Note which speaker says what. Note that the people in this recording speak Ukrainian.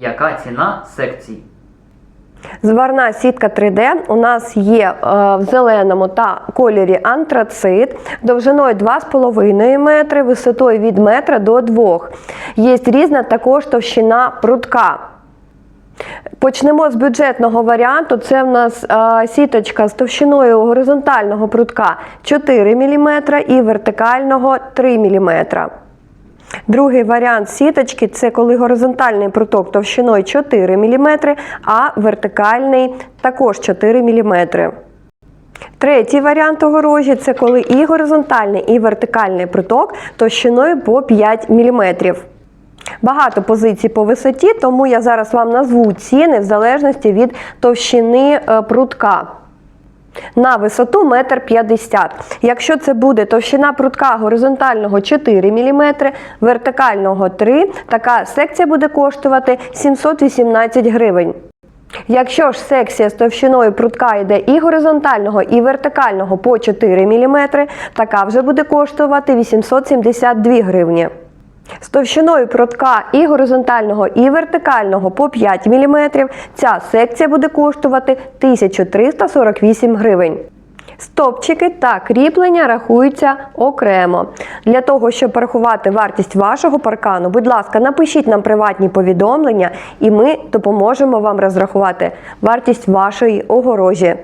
Speaker 1: Яка ціна секцій?
Speaker 2: Зварна сітка 3D у нас є е, в зеленому та кольорі антрацит, довжиною 2,5 метри, висотою від метра до 2. Є різна також товщина прутка. Почнемо з бюджетного варіанту. Це в нас е, сіточка з товщиною горизонтального прутка 4 мм і вертикального 3 мм. Другий варіант сіточки це коли горизонтальний пруток товщиною 4 мм, а вертикальний також 4 мм. Третій варіант огорожі це коли і горизонтальний, і вертикальний пруток товщиною по 5 мм. Багато позицій по висоті, тому я зараз вам назву ціни в залежності від товщини е, прутка. На висоту 1,50 м. Якщо це буде товщина прутка горизонтального 4 мм, вертикального 3 така секція буде коштувати 718 гривень. Якщо ж секція з товщиною прутка йде і горизонтального, і вертикального по 4 мм, така вже буде коштувати 872 гривні. З товщиною прутка і горизонтального, і вертикального по 5 мм ця секція буде коштувати 1348 гривень. Стопчики та кріплення рахуються окремо. Для того, щоб порахувати вартість вашого паркану, будь ласка, напишіть нам приватні повідомлення, і ми допоможемо вам розрахувати вартість вашої огорожі.